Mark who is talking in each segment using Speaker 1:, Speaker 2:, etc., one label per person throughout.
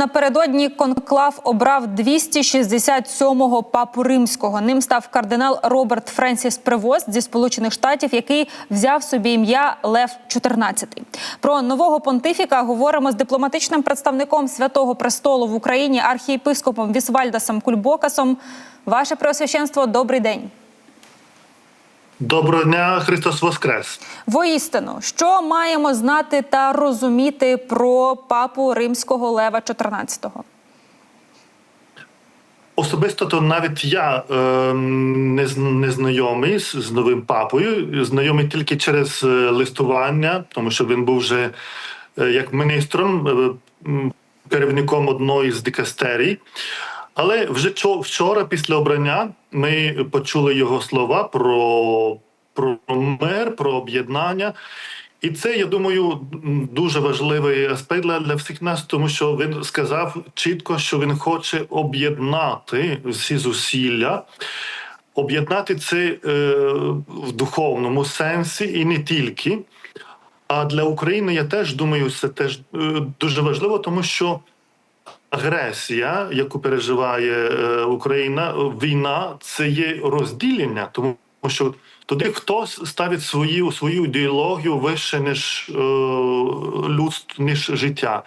Speaker 1: Напередодні конклав обрав 267-го папу римського. Ним став кардинал Роберт Френсіс Превост зі Сполучених Штатів, який взяв собі ім'я Лев XIV. Про нового понтифіка говоримо з дипломатичним представником Святого Престолу в Україні архієпископом Вісвальдасом Кульбокасом. Ваше Преосвященство, добрий день.
Speaker 2: Доброго дня, Христос Воскрес.
Speaker 1: Воістину, що маємо знати та розуміти про папу римського Лева XIV?
Speaker 2: Особисто то навіть я е, не, не знайомий з, з новим папою, знайомий тільки через е, листування, тому що він був вже е, як міністром, е, керівником одної з дикастерій. Але вже вчора, після обрання, ми почули його слова про, про мир, про об'єднання. І це, я думаю, дуже важливий аспект для, всіх нас, тому що він сказав чітко, що він хоче об'єднати всі зусилля, об'єднати це е, в духовному сенсі і не тільки. А для України я теж думаю, це теж е, дуже важливо, тому що агресія, яку переживає е, Україна, війна це є розділення, тому що туди хтось ставить свою свою ідеологію вище ніж е, людство, ніж життя.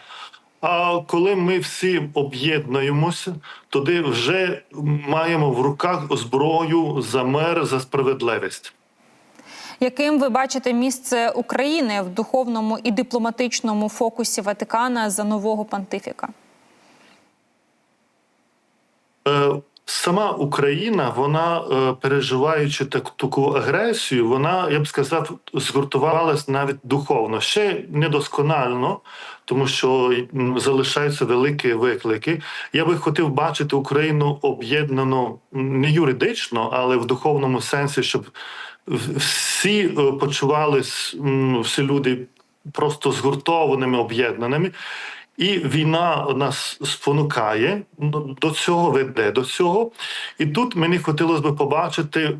Speaker 2: А коли ми всі об'єднуємося, тоді вже маємо в руках зброю за мир, за справедливість.
Speaker 1: Яким ви бачите місце України в духовному і дипломатичному фокусі Ватикана за нового понтифіка?
Speaker 2: Е, Сама Україна, вона е, переживаючи так, таку агресію, вона, я б сказав, згуртувалась навіть духовно. Ще недосконально, тому що залишаються великі виклики. Я би хотів бачити Україну об'єднану не юридично, але в духовному сенсі, щоб всі е, почувались, всі люди просто згуртованими, об'єднаними. І війна нас спонукає ну, до цього, веде до цього. І тут мені хотілося б побачити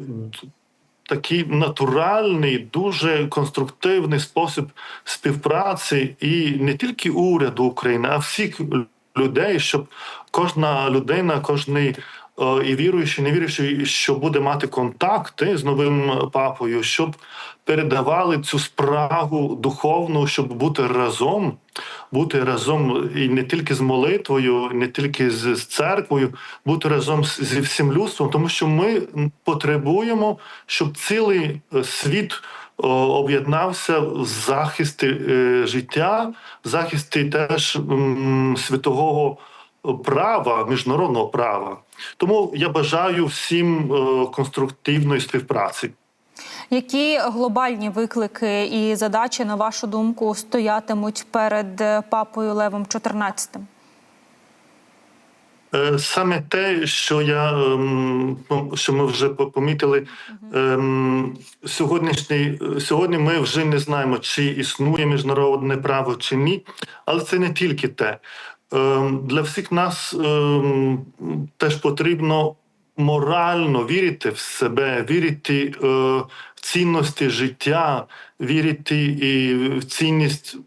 Speaker 2: такий натуральний, дуже конструктивний спосіб співпраці і не тільки уряду України, а всіх людей, щоб кожна людина, кожний і віруючий, і невіруючий, що буде мати контакти з новим папою, щоб передавали цю спрагу духовну, щоб бути разом, бути разом і не тільки з молитвою, не тільки з, церквою, бути разом зі всім людством, тому що ми потребуємо, щоб цілий е, світ об'єднався в захисті е, життя, в захисті теж світового права, міжнародного права. Тому я бажаю всім е, конструктивної співпраці.
Speaker 1: Які глобальні виклики і задачі, на вашу думку, стоятимуть перед е, папою Левом XIV?
Speaker 2: Е, Саме те, що я ем, ну, що ми вже помітили, ем, сьогоднішній сьогодні ми вже не знаємо, чи існує міжнародне право чи ні, але це не тільки те. Ем, Для всіх нас ем, теж потрібно морально вірити в себе, вірити е, в цінності життя, вірити і в цінність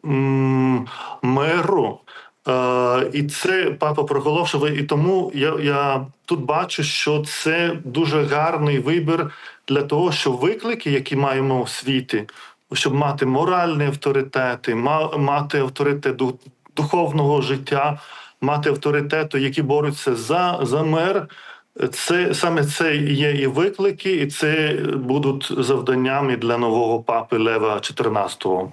Speaker 2: миру. Е, і це папа проголошував. І тому я, я тут бачу, що це дуже гарний вибір для того, що виклики, які маємо у світі, щоб мати моральні авторитети, ма- мати авторитет духовного життя, мати авторитету, які борються за, за мир. Це саме це є і виклики, і це будуть завданнями для нового папи Лева XIV.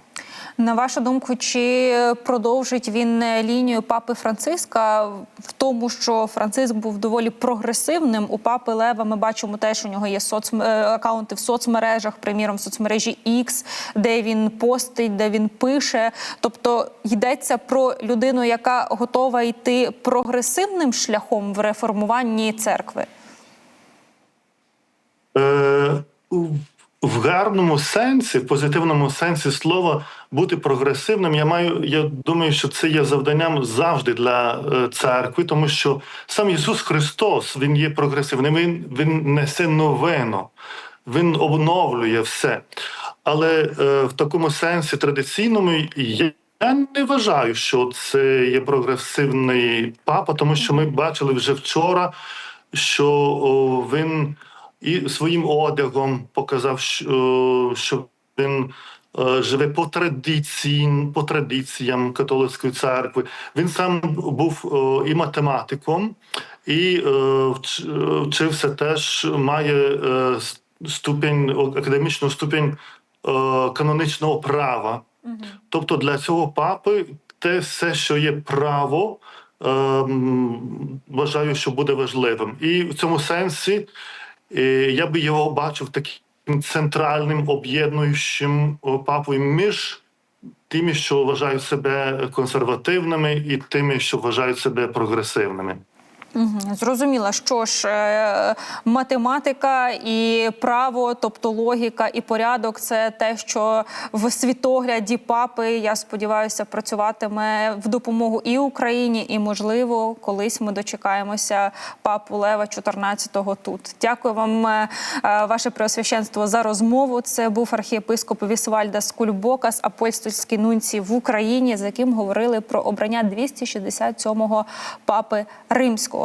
Speaker 1: На вашу думку, чи продовжить він е, лінію папи Франциска в тому, що Франциск був доволі прогресивним? У папи Лева ми бачимо теж у нього є соц... е, акаунти в соцмережах, приміром в соцмережі X, де він постить, де він пише. Тобто йдеться про людину, яка готова йти прогресивним шляхом в реформуванні церкви.
Speaker 2: Е, в гарному сенсі, в позитивному сенсі слова бути прогресивним. Я маю. Я думаю, що це є завданням завжди для е, церкви, тому що сам Ісус Христос Він є прогресивним. Він, він несе новину, Він обновлює все. Але е, в такому сенсі традиційному я Я не вважаю, що це є прогресивний папа, тому що ми бачили вже вчора, що він і своїм одягом показав, що, що він е, живе по традиції, по традиціям католицької церкви. Він сам був е, і математиком, і е, вч- е, вчився теж, має е, ступінь, академічну ступінь е, канонічного права. Тобто для цього папи те все, що є право, ем, вважаю, що буде важливим. І в цьому сенсі е, я би його бачив таким центральним об'єднуючим папою між тими, що вважають себе консервативними, і тими, що вважають себе прогресивними.
Speaker 1: Мгм, Зрозуміла, що ж е, математика і право, тобто логіка і порядок це те, що в світогляді папи, я сподіваюся, працюватиме в допомогу і Україні, і можливо, колись ми дочекаємося папу Лева 14-го тут. Дякую вам, е, е, ваше преосвященство, за розмову. Це був архієпископ Вісвальдас Кульбокас, апостольський нунцій в Україні, з яким говорили про обрання 267-го папи римського.